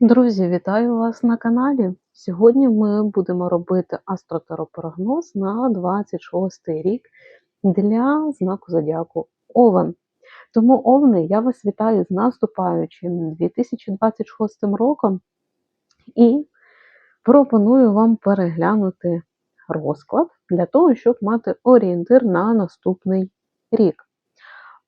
Друзі, вітаю вас на каналі. Сьогодні ми будемо робити астротеропрогноз на 26 рік для знаку Зодіаку Овен. Тому, Овни, я вас вітаю з наступаючим 2026 роком і пропоную вам переглянути розклад для того, щоб мати орієнтир на наступний рік.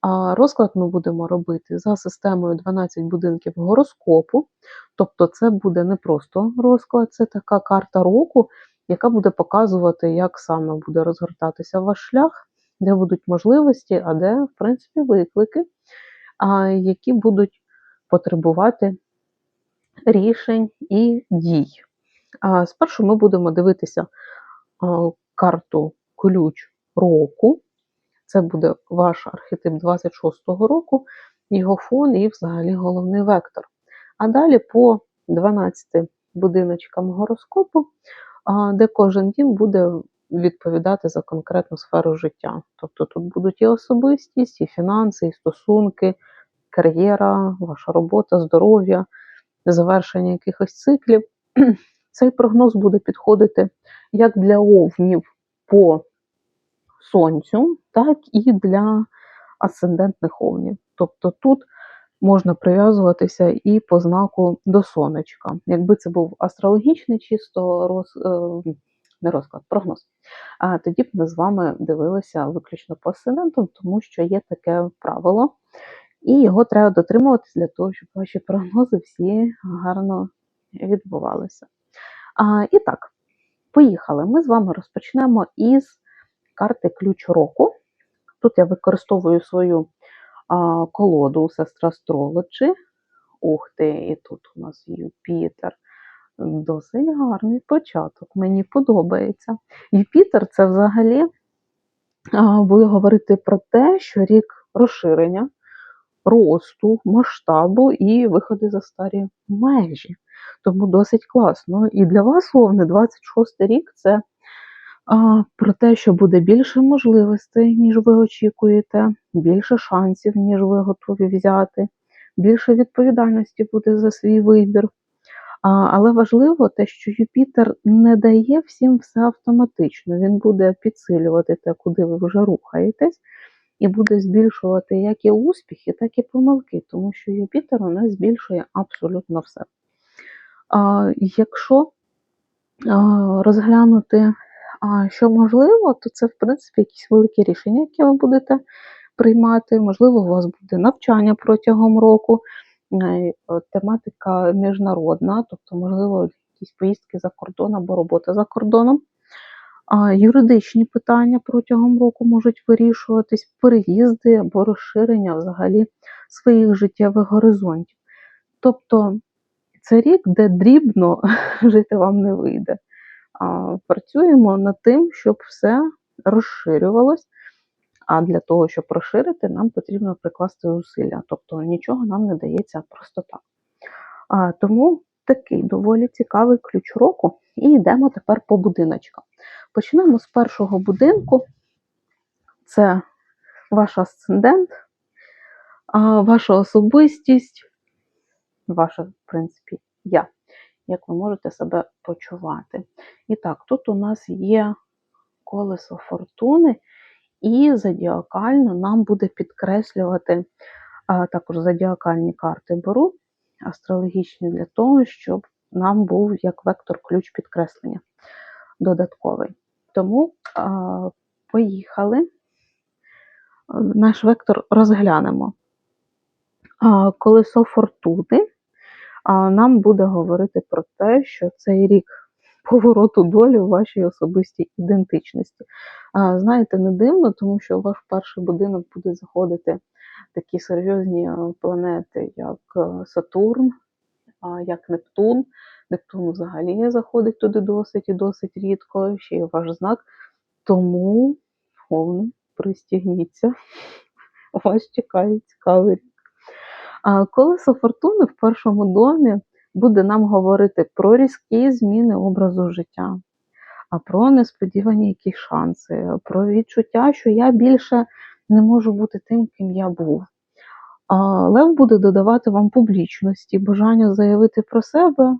А Розклад ми будемо робити за системою 12 будинків гороскопу. Тобто, це буде не просто розклад, це така карта року, яка буде показувати, як саме буде розгортатися ваш шлях, де будуть можливості, а де, в принципі, виклики, які будуть потребувати рішень і дій. Спершу ми будемо дивитися карту ключ року. Це буде ваш архетип 26-го року, його фон і взагалі головний вектор. А далі по 12 будиночкам гороскопу, де кожен дім буде відповідати за конкретну сферу життя. Тобто тут будуть і особистість, і фінанси, і стосунки, кар'єра, ваша робота, здоров'я, завершення якихось циклів. Цей прогноз буде підходити як для овнів по сонцю, так і для асцендентних овнів. Тобто тут можна прив'язуватися і по знаку до сонечка. Якби це був астрологічний чисто роз, е, не розклад, прогноз, а тоді б ми з вами дивилися виключно по асцендентам, тому що є таке правило, і його треба дотримуватись для того, щоб ваші прогнози всі гарно відбувалися. А, І так, поїхали. Ми з вами розпочнемо із карти ключ року. Тут я використовую свою а, колоду сестра Astrology. Ух ти, і тут у нас Юпітер. Досить гарний початок, мені подобається. Юпітер це взагалі а, буде говорити про те, що рік розширення, росту, масштабу і виходи за старі межі. Тому досить класно. І для вас, словне, 26 рік це а, про те, що буде більше можливостей, ніж ви очікуєте, більше шансів, ніж ви готові взяти, більше відповідальності буде за свій вибір. А, Але важливо те, що Юпітер не дає всім все автоматично. Він буде підсилювати те, куди ви вже рухаєтесь, і буде збільшувати як і успіхи, так і помилки, тому що Юпітер у нас збільшує абсолютно все. А, Якщо розглянути що можливо, то це, в принципі, якісь великі рішення, які ви будете приймати. Можливо, у вас буде навчання протягом року, е, тематика міжнародна, тобто, можливо, якісь поїздки за кордон або робота за кордоном. А Юридичні питання протягом року можуть вирішуватись, переїзди або розширення взагалі своїх життєвих горизонтів. Тобто це рік, де дрібно жити вам не вийде працюємо над тим, щоб все розширювалось. А для того, щоб розширити, нам потрібно прикласти зусилля. Тобто нічого нам не дається просто так. А, Тому такий доволі цікавий ключ року. І йдемо тепер по будиночкам. Почнемо з першого будинку. Це ваш асцендент, ваша особистість, ваше, в принципі, я як ви можете себе почувати. І так, тут у нас є колесо фортуни, і зодіакально нам буде підкреслювати, а також зодіакальні карти беру, астрологічні для того, щоб нам був як вектор ключ підкреслення додатковий. Тому а, поїхали. Наш вектор розглянемо. Колесо фортуни нам буде говорити про те, що цей рік повороту долі у вашій особистій ідентичності. Знаєте, не дивно, тому що у ваш перший будинок буде заходити такі серйозні планети, як е, Сатурн, як Нептун. Нептун взагалі заходить туди досить і досить рідко, ще й ваш знак. Тому, повне, пристігніться, вас чекає цікавий. Колесо фортуни в першому домі буде нам говорити про різкі зміни образу життя, а про несподівані якісь шанси, про відчуття, що я більше не можу бути тим, ким я був. Лев буде додавати вам публічності, бажання заявити про себе,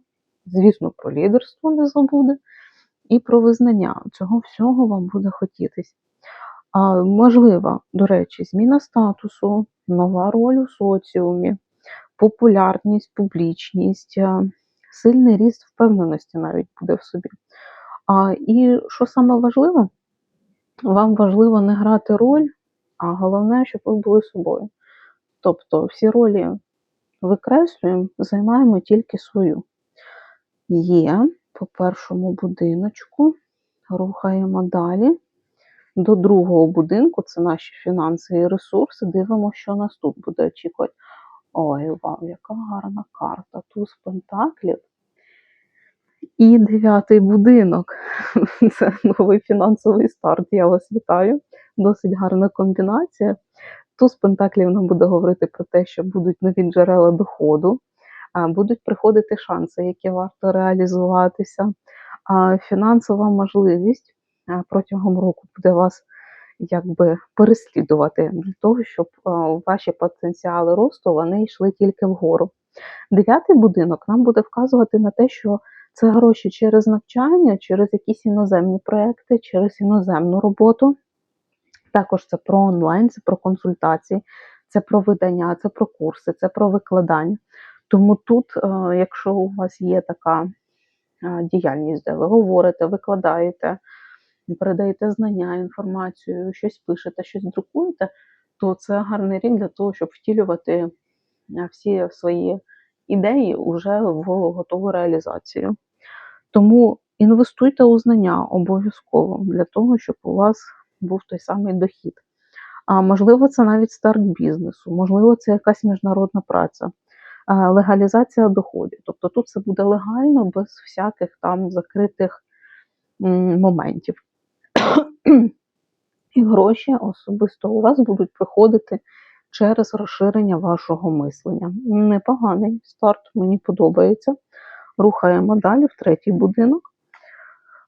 звісно, про лідерство не забуде, і про визнання. Цього всього вам буде хотітись. А, Можлива, до речі, зміна статусу, нова роль у соціумі, популярність, публічність, сильний ріст впевненості навіть буде в собі. А, І що саме важливе, вам важливо не грати роль, а головне, щоб ви були собою. Тобто всі ролі викреслюємо, займаємо тільки свою. Є по першому будиночку, рухаємо далі. До другого будинку це наші фінанси і ресурси. Дивимося, що нас тут буде очікувати. Ой, вау, яка гарна карта. Туз пентаклів. І дев'ятий будинок. Це новий фінансовий старт. Я вас вітаю. Досить гарна комбінація. Туз пентаклів нам буде говорити про те, що будуть нові джерела доходу, будуть приходити шанси, які варто реалізуватися. Фінансова можливість протягом року буде вас якби переслідувати для того, щоб ваші потенціали росту вони йшли тільки вгору. Дев'ятий будинок нам буде вказувати на те, що це гроші через навчання, через якісь іноземні проекти, через іноземну роботу. Також це про онлайн, це про консультації, це про видання, це про курси, це про викладання. Тому тут, е, якщо у вас є така е, діяльність, де ви говорите, викладаєте, передаєте знання, інформацію, щось пишете, щось друкуєте, то це гарний рік для того, щоб втілювати е, всі свої ідеї вже в готову реалізацію. Тому інвестуйте у знання обов'язково для того, щоб у вас був той самий дохід. А можливо, це навіть старт бізнесу, можливо, це якась міжнародна праця, легалізація доходів. Тобто тут це буде легально, без всяких там закритих моментів. І гроші особисто у вас будуть приходити через розширення вашого мислення. Непоганий старт, мені подобається. Рухаємо далі в третій будинок.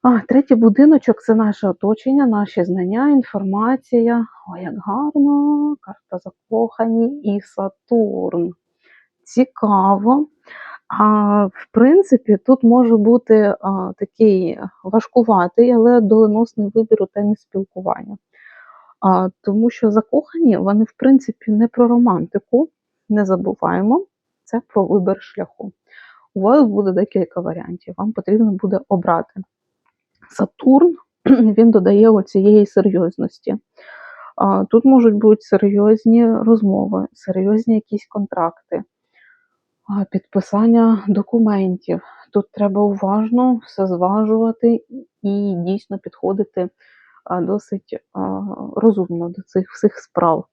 А, Третій будиночок це наше оточення, наші знання, інформація. Ой, як гарно, карта закохані і Сатурн. Цікаво. А, В принципі, тут може бути а, такий важкуватий, але доленосний вибір у темі спілкування. А, Тому що закохані, вони, в принципі, не про романтику, не забуваємо, це про вибір шляху. У вас буде декілька варіантів, вам потрібно буде обрати. Сатурн він додає оцієї серйозності. Тут можуть бути серйозні розмови, серйозні якісь контракти, підписання документів. Тут треба уважно все зважувати і дійсно підходити досить розумно до цих всіх справ.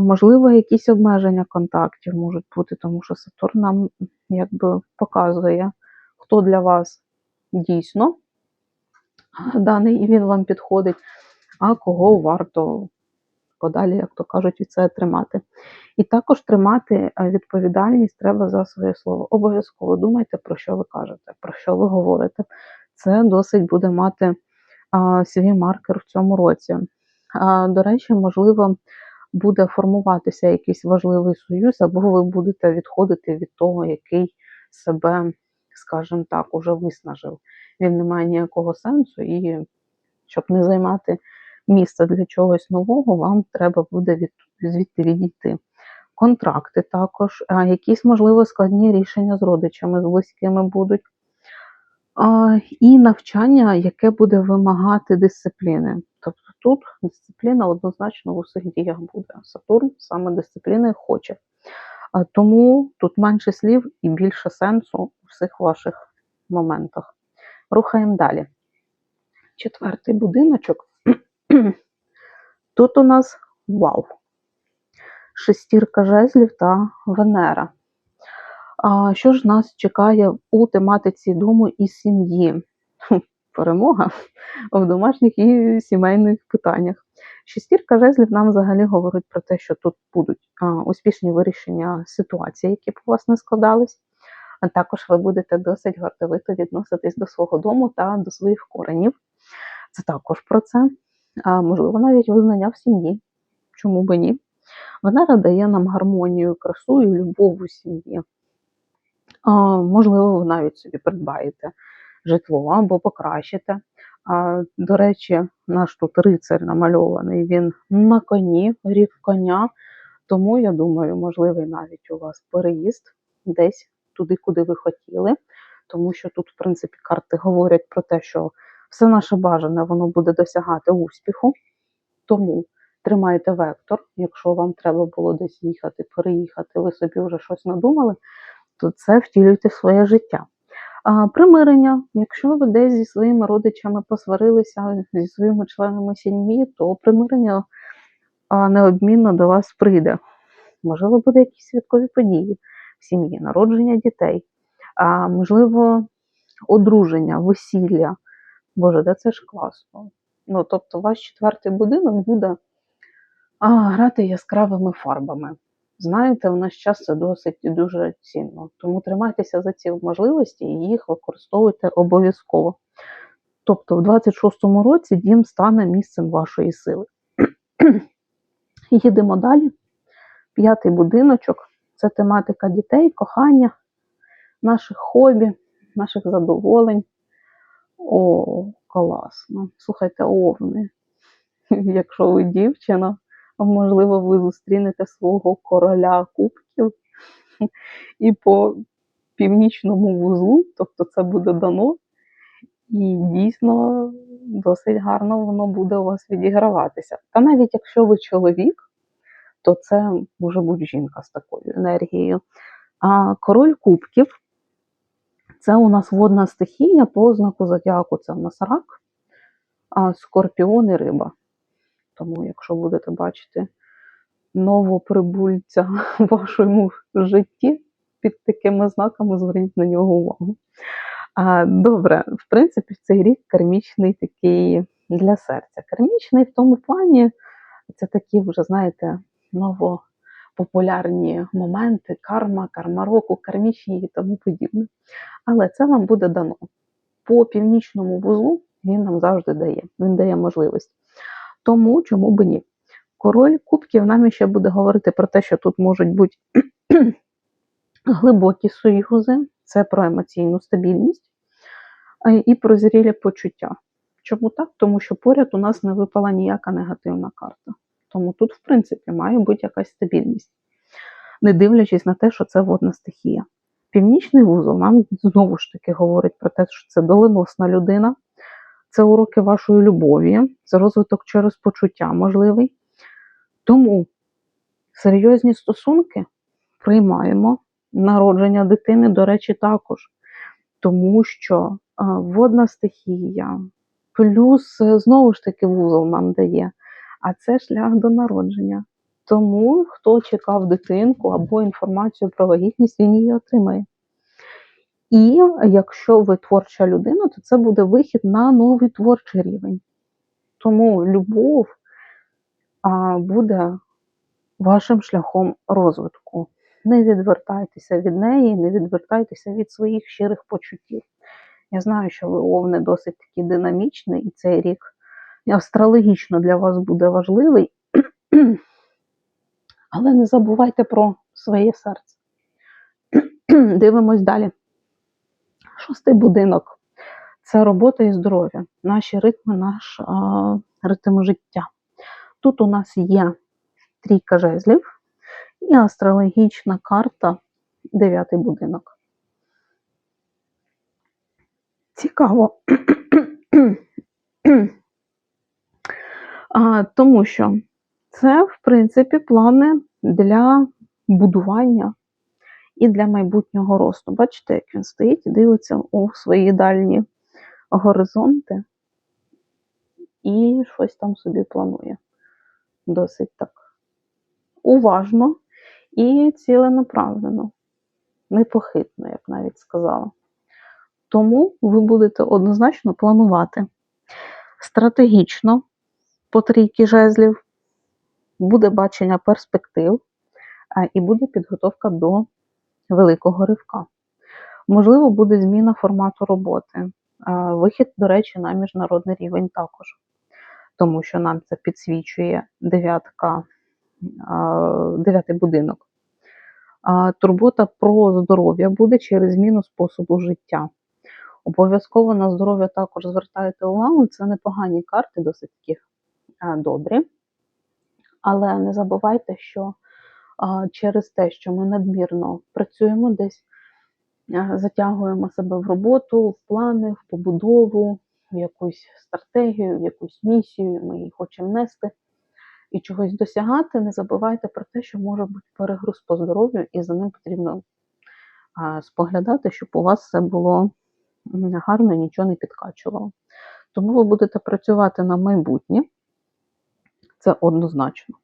Можливо, якісь обмеження контактів можуть бути, тому що Сатурн нам якби показує, хто для вас дійсно даний, і він вам підходить, а кого варто подалі, як то кажуть, від це тримати. І також тримати е, відповідальність треба за своє слово. Обов'язково думайте, про що ви кажете, про що ви говорите. Це досить буде мати свій маркер в цьому році. А, До речі, можливо, буде формуватися якийсь важливий союз, або ви будете відходити від того, який себе, скажімо так, уже виснажив він не має ніякого сенсу, і щоб не займати місце для чогось нового, вам треба буде від, звідти відійти. Контракти також, якісь, можливо, складні рішення з родичами, з близькими будуть. І навчання, яке буде вимагати дисципліни. Тобто тут дисципліна однозначно в усіх діях буде. Сатурн саме дисципліни хоче. Тому тут менше слів і більше сенсу у всіх ваших моментах. Рухаємо далі. Четвертий будиночок. Тут у нас вау! Шестірка жезлів та Венера. А Що ж нас чекає у тематиці дому і сім'ї? Перемога в домашніх і сімейних питаннях. Шестірка жезлів нам взагалі говорить про те, що тут будуть успішні вирішення ситуацій, які б у вас не складались а також ви будете досить гордовито відноситись до свого дому та до своїх коренів. Це також про це. А, Можливо, навіть визнання в сім'ї. Чому би ні? Венера дає нам гармонію, красу і любов у сім'ї. Можливо, ви навіть собі придбаєте житло або покращите. А, до речі, наш тут рицар намальований, він на коні, рік коня. Тому я думаю, можливий навіть у вас переїзд десь туди, куди ви хотіли. Тому що тут, в принципі, карти говорять про те, що все наше бажане воно буде досягати успіху. Тому тримайте вектор. Якщо вам треба було десь їхати, переїхати, ви собі вже щось надумали, то це втілюйте в своє життя. А, примирення, якщо ви десь зі своїми родичами посварилися, зі своїми членами сім'ї, то примирення неодмінно до вас прийде. Можливо, буде якісь святкові події в сім'ї, народження дітей, а, можливо, одруження, весілля. Боже, де це ж класно. Ну, тобто, ваш четвертий будинок буде а, грати яскравими фарбами. Знаєте, в наш час це досить і дуже цінно. Тому тримайтеся за ці можливості і їх використовуйте обов'язково. Тобто, в 26-му році дім стане місцем вашої сили. Їдемо далі. П'ятий будиночок це тематика дітей, кохання, наших хобі, наших задоволень. О, класно. Слухайте, овни. Якщо ви дівчина, можливо, ви зустрінете свого короля кубків і по північному вузлу, тобто це буде дано, і дійсно досить гарно воно буде у вас відіграватися. Та навіть якщо ви чоловік, то це може бути жінка з такою енергією. А король кубків це у нас водна стихія по знаку зодіаку, це у нас рак, а скорпіон і риба. Тому, якщо будете бачити новоприбульця в вашому житті під такими знаками, зверніть на нього увагу. А, Добре, в принципі, цей рік кармічний такий для серця. Кармічний в тому плані, це такі вже, знаєте, новопопулярні моменти, карма, карма року, кармічні і тому подібне. Але це вам буде дано. По північному вузлу він нам завжди дає, він дає можливість. Тому чому б ні? Король кубків нам ще буде говорити про те, що тут можуть бути глибокі союзи, це про емоційну стабільність і про зрілі почуття. Чому так? Тому що поряд у нас не випала ніяка негативна карта. Тому тут, в принципі, має бути якась стабільність, не дивлячись на те, що це водна стихія. Північний вузол нам знову ж таки говорить про те, що це доленосна людина, це уроки вашої любові, це розвиток через почуття можливий. Тому серйозні стосунки приймаємо народження дитини, до речі, також. Тому що водна стихія, плюс знову ж таки вузол нам дає, а це шлях до народження. Тому хто чекав дитинку або інформацію про вагітність, він її отримає. І якщо ви творча людина, то це буде вихід на новий творчий рівень. Тому любов буде вашим шляхом розвитку. Не відвертайтеся від неї, не відвертайтеся від своїх щирих почуттів. Я знаю, що ви овни досить такі динамічні, і цей рік астрологічно для вас буде важливий. Але не забувайте про своє серце. Дивимось далі. Шостий будинок це робота і здоров'я, наші ритми, наш а, ритм життя. Тут у нас є трійка жезлів і астрологічна карта дев'ятий будинок. Цікаво. а, Тому що це, в принципі, плани для будування і для майбутнього росту. Бачите, як він стоїть і дивиться у свої дальні горизонти і щось там собі планує. Досить так уважно і ціленаправлено, непохитно, я б навіть сказала. Тому ви будете однозначно планувати стратегічно по трійки жезлів, буде бачення перспектив і буде підготовка до великого ривка. Можливо, буде зміна формату роботи. Вихід, до речі, на міжнародний рівень також, тому що нам це підсвічує дев'ятка а, дев'ятий будинок. Турбота про здоров'я буде через зміну способу життя. Обов'язково на здоров'я також звертайте увагу, це непогані карти, досить такі а, добрі. Але не забувайте, що через те, що ми надмірно працюємо десь, затягуємо себе в роботу, в плани, в побудову, в якусь стратегію, в якусь місію, ми її хочемо нести і чогось досягати, не забувайте про те, що може бути перегруз по здоров'ю, і за ним потрібно споглядати, щоб у вас все було гарно, нічого не підкачувало. Тому ви будете працювати на майбутнє, це однозначно.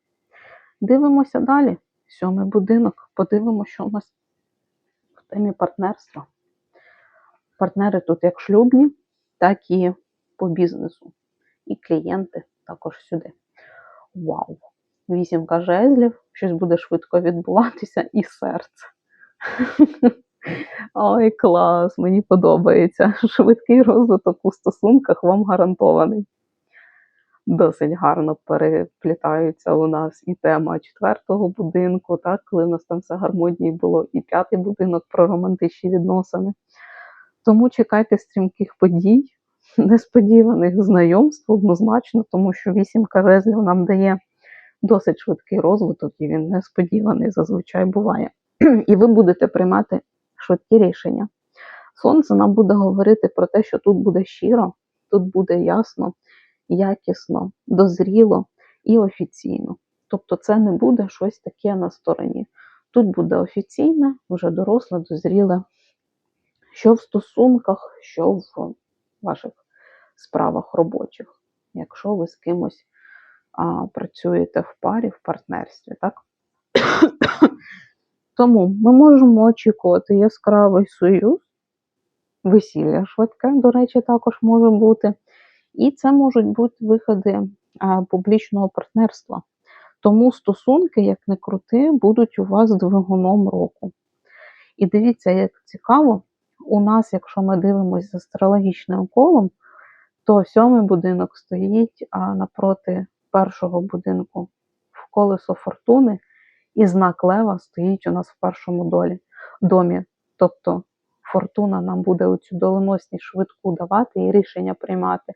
Дивимося далі. Сьомий будинок. Подивимося, що у нас в темі партнерства. Партнери тут як шлюбні, так і по бізнесу. І клієнти також сюди. Вау! Вісімка жезлів, щось буде швидко відбуватися, і серце. Ой, клас, мені подобається. Швидкий розвиток у стосунках вам гарантований. Досить гарно переплітаються у нас і тема четвертого будинку, так, коли в нас там все гармонії було, і п'ятий будинок про романтичні відносини. Тому чекайте стрімких подій, несподіваних знайомств однозначно, тому що вісімка жезлів нам дає досить швидкий розвиток, і він несподіваний зазвичай буває. І ви будете приймати швидкі рішення. Сонце нам буде говорити про те, що тут буде щиро, тут буде ясно, якісно, дозріло і офіційно. Тобто це не буде щось таке на стороні. Тут буде офіційне, вже доросле, дозріле, що в стосунках, що в ваших справах робочих, якщо ви з кимось а, працюєте в парі, в партнерстві, так? Тому ми можемо очікувати яскравий союз, весілля швидке, до речі, також може бути. І це можуть бути виходи публічного партнерства. Тому стосунки, як не крути, будуть у вас двигуном року. І дивіться, як цікаво, у нас, якщо ми дивимося з астрологічним колом, то сьомий будинок стоїть напроти першого будинку в колесо фортуни, і знак Лева стоїть у нас в першому долі, домі. Тобто фортуна нам буде оцю доленосність швидку давати і рішення приймати.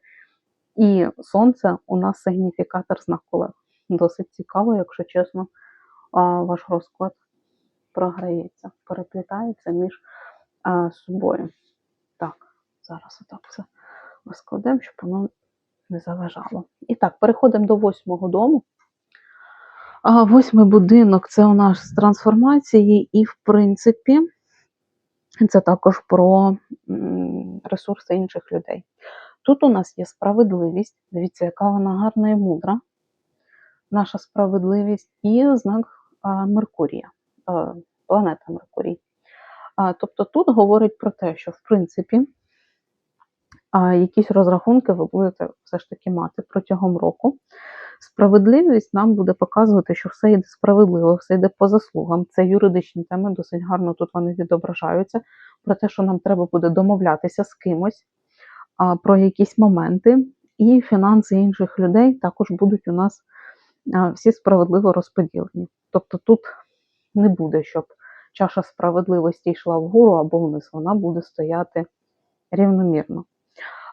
І сонце у нас сигніфікатор знаку Лев. Досить цікаво, якщо чесно, ваш розклад програється, переплітається між собою. Так, зараз отак все розкладемо, щоб воно не заважало. І так, переходимо до восьмого дому. Восьмий будинок це у нас з трансформації, і, в принципі, це також про ресурси інших людей. Тут у нас є справедливість. Дивіться, яка вона гарна і мудра. Наша справедливість і знак Меркурія, планета Меркурій. Тобто тут говорить про те, що в принципі якісь розрахунки ви будете все ж таки мати протягом року. Справедливість нам буде показувати, що все йде справедливо, все йде по заслугам. Це юридичні теми, досить гарно тут вони відображаються. Про те, що нам треба буде домовлятися з кимось про якісь моменти, і фінанси інших людей також будуть у нас всі справедливо розподілені. Тобто тут не буде, щоб чаша справедливості йшла вгору або вниз, вона буде стояти рівномірно.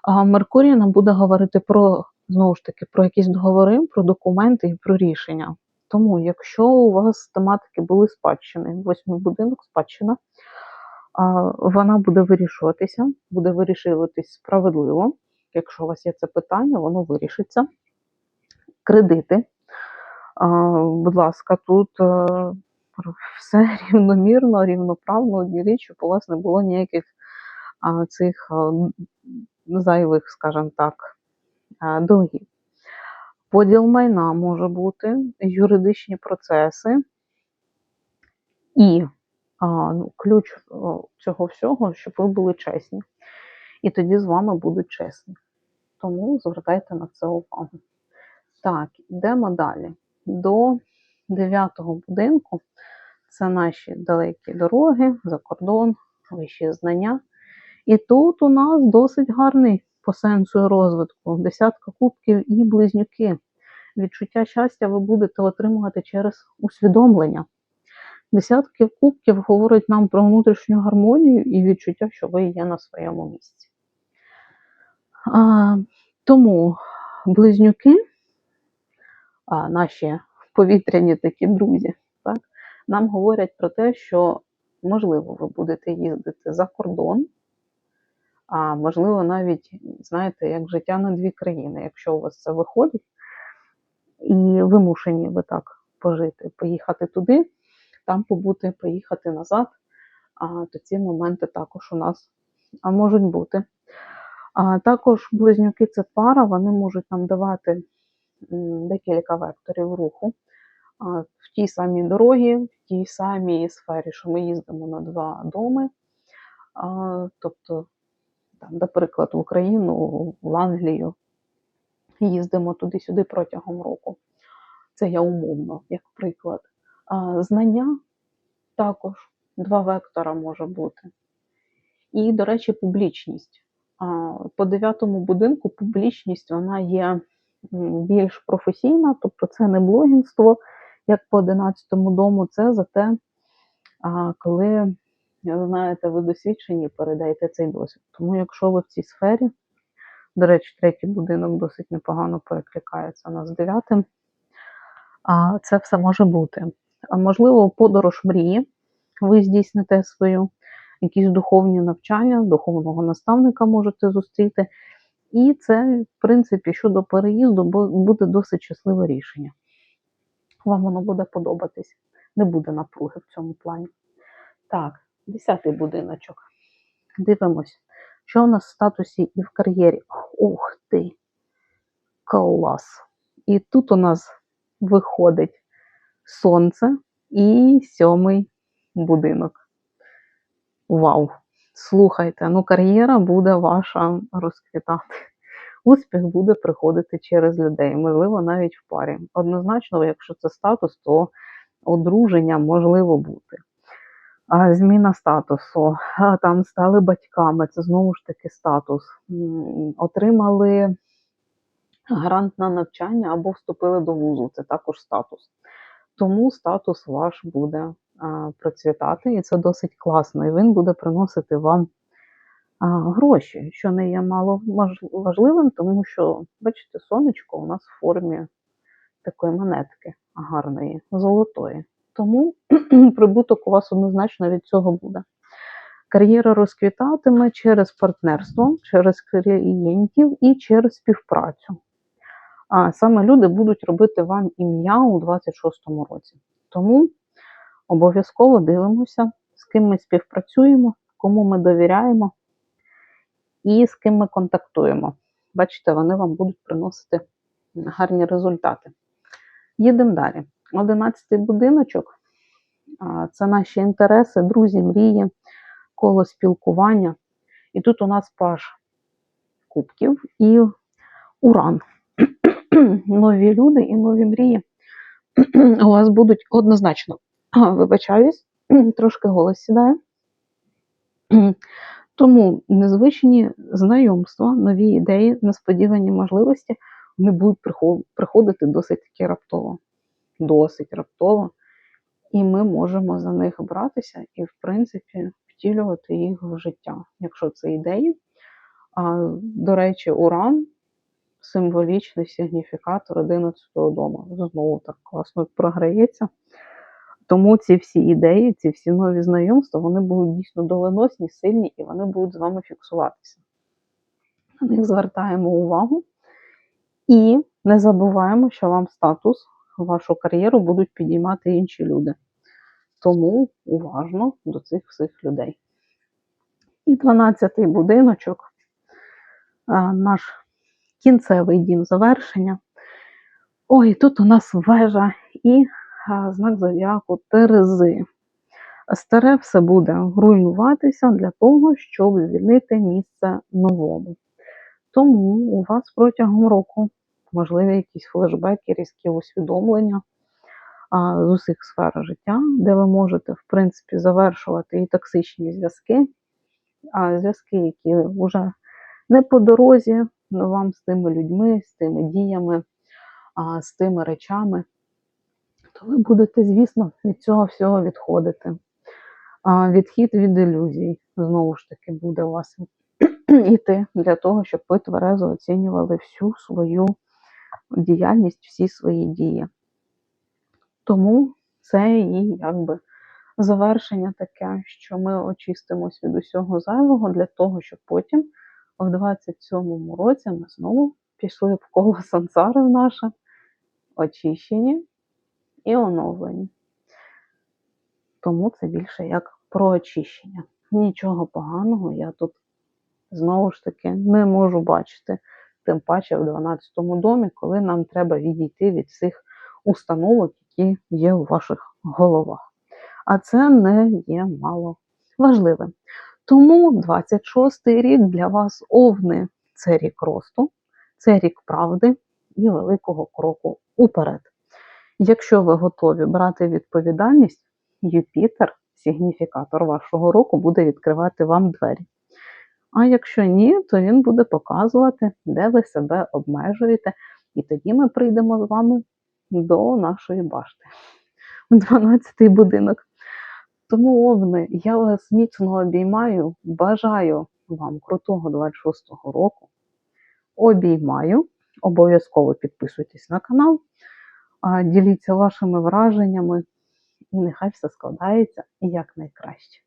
А Меркурій нам буде говорити про знову ж таки про якісь договори, про документи і про рішення. Тому, якщо у вас тематики були спадщини, восьмий будинок, спадщина, вона буде вирішуватися, буде вирішуватись справедливо. Якщо у вас є це питання, воно вирішиться. Кредити. Будь ласка, тут е, все рівномірно, рівноправно, одні річ, щоб у вас не було ніяких цих а, зайвих, скажімо так, а, долгів. Поділ майна може бути, юридичні процеси і ну, ключ цього всього, щоб ви були чесні. І тоді з вами будуть чесні. Тому звертайте на це увагу. Так, йдемо далі. До дев'ятого будинку це наші далекі дороги, за кордон, вищі знання. І тут у нас досить гарний по сенсу розвитку. Десятка кубків і близнюки. відчуття щастя ви будете отримувати через усвідомлення. Десятки кубків говорить нам про внутрішню гармонію і відчуття, що ви є на своєму місці. А, тому близнюки, а, наші повітряні такі друзі, так, нам говорять про те, що можливо ви будете їздити за кордон, а можливо, навіть, знаєте, як життя на дві країни, якщо у вас це виходить, і вимушені ви так пожити, поїхати туди, там побути, поїхати назад, а, то ці моменти також у нас а, можуть бути. А також близнюки це пара, вони можуть нам давати декілька векторів руху. А, В тій самій дорогі, в тій самій сфері, що ми їздимо на два доми. А, Тобто, там, наприклад, в Україну, в Англію їздимо туди-сюди протягом року. Це я умовно, як приклад. Знання також два вектора може бути. І, до речі, публічність. По дев'ятому будинку публічність вона є більш професійна, тобто це не блогінство, як по 11-му дому, це за те, коли, знаєте, ви досвідчені, передаєте цей досвід. Тому якщо ви в цій сфері, до речі, третій будинок досить непогано перекликається у нас з дев'ятим, це все може бути. Можливо, подорож мрії, ви здійсните свою якісь духовні навчання, духовного наставника можете зустріти. І це, в принципі, щодо переїзду, буде досить щасливе рішення. Вам воно буде подобатись. Не буде напруги в цьому плані. Так, десятий будиночок. Дивимось, що у нас в статусі і в кар'єрі. Ух ти! Клас! І тут у нас виходить сонце і сьомий будинок. Вау! Слухайте, ну кар'єра буде ваша розквітати. Успіх буде приходити через людей, можливо, навіть в парі. Однозначно, якщо це статус, то одруження можливо бути. А зміна статусу, там стали батьками, це знову ж таки статус. Отримали грант на навчання або вступили до вузу, це також статус. Тому статус ваш буде процвітати, і це досить класно. І він буде приносити вам гроші, що не є мало важливим, тому що, бачите, сонечко у нас в формі такої монетки гарної, золотої. Тому прибуток у вас однозначно від цього буде. Кар'єра розквітатиме через партнерство, через клієнтів і через співпрацю. А саме люди будуть робити вам ім'я у 26-му році. Тому обов'язково дивимося, з ким ми співпрацюємо, кому ми довіряємо і з ким ми контактуємо. Bачите, вони вам будуть приносити гарні результати. Їдемо далі. Одинадцятий будиночок це наші інтереси, друзі, мрії, коло спілкування. І тут у нас паш кубків і уран. Нові люди і нові мрії у вас будуть однозначно. Вибачаюсь, трошки голос сідає. Тому незвичні знайомства, нові ідеї, несподівані можливості вони будуть приходити досить таки раптово. Досить раптово. І ми можемо за них братися і, в принципі, втілювати їх в життя, якщо це ідеї. А, до речі, уран символічний сигніфікатор 11-го дому. Знову так класно програється. Тому ці всі ідеї, ці всі нові знайомства, вони будуть дійсно доленосні, сильні і вони будуть з вами фіксуватися. На них звертаємо увагу і не забуваємо, що вам статус, вашу кар'єру будуть підіймати інші люди. Тому уважно до цих всіх людей. І 12-й будиночок, наш кінцевий дім завершення. Ой, тут у нас вежа і знак зодіаку Терези. Старе все буде руйнуватися для того, щоб звільнити місце новому. Тому у вас протягом року можливі якісь флешбеки, різкі усвідомлення з усіх сфер життя, де ви можете, в принципі, завершувати і токсичні зв'язки, а зв'язки, які вже не по дорозі вам з тими людьми, з тими діями, з тими речами, то ви будете, звісно, від цього всього відходити. Відхід від ілюзій знову ж таки буде у вас іти для того, щоб ви тверезо оцінювали всю свою діяльність, всі свої дії. Тому це і якби завершення таке, що ми очистимось від усього зайвого для того, щоб потім в 27-му році ми знову пішли в коло сансари в наше, очищені і оновлені. Тому це більше як про очищення. Нічого поганого я тут знову ж таки не можу бачити, тим паче в 12-му домі, коли нам треба відійти від всіх установок, які є у ваших головах. А це не є мало важливим. Тому 26-й рік для вас овни це рік росту, це рік правди і великого кроку уперед. Якщо ви готові брати відповідальність, Юпітер, сигніфікатор вашого року, буде відкривати вам двері. А якщо ні, то він буде показувати, де ви себе обмежуєте, і тоді ми прийдемо з вами до нашої башти. 12-й будинок. Тому, овни, я вас міцно обіймаю, бажаю вам крутого 26-го року. Обіймаю. Обов'язково підписуйтесь на канал, діліться вашими враженнями, і нехай все складається якнайкраще.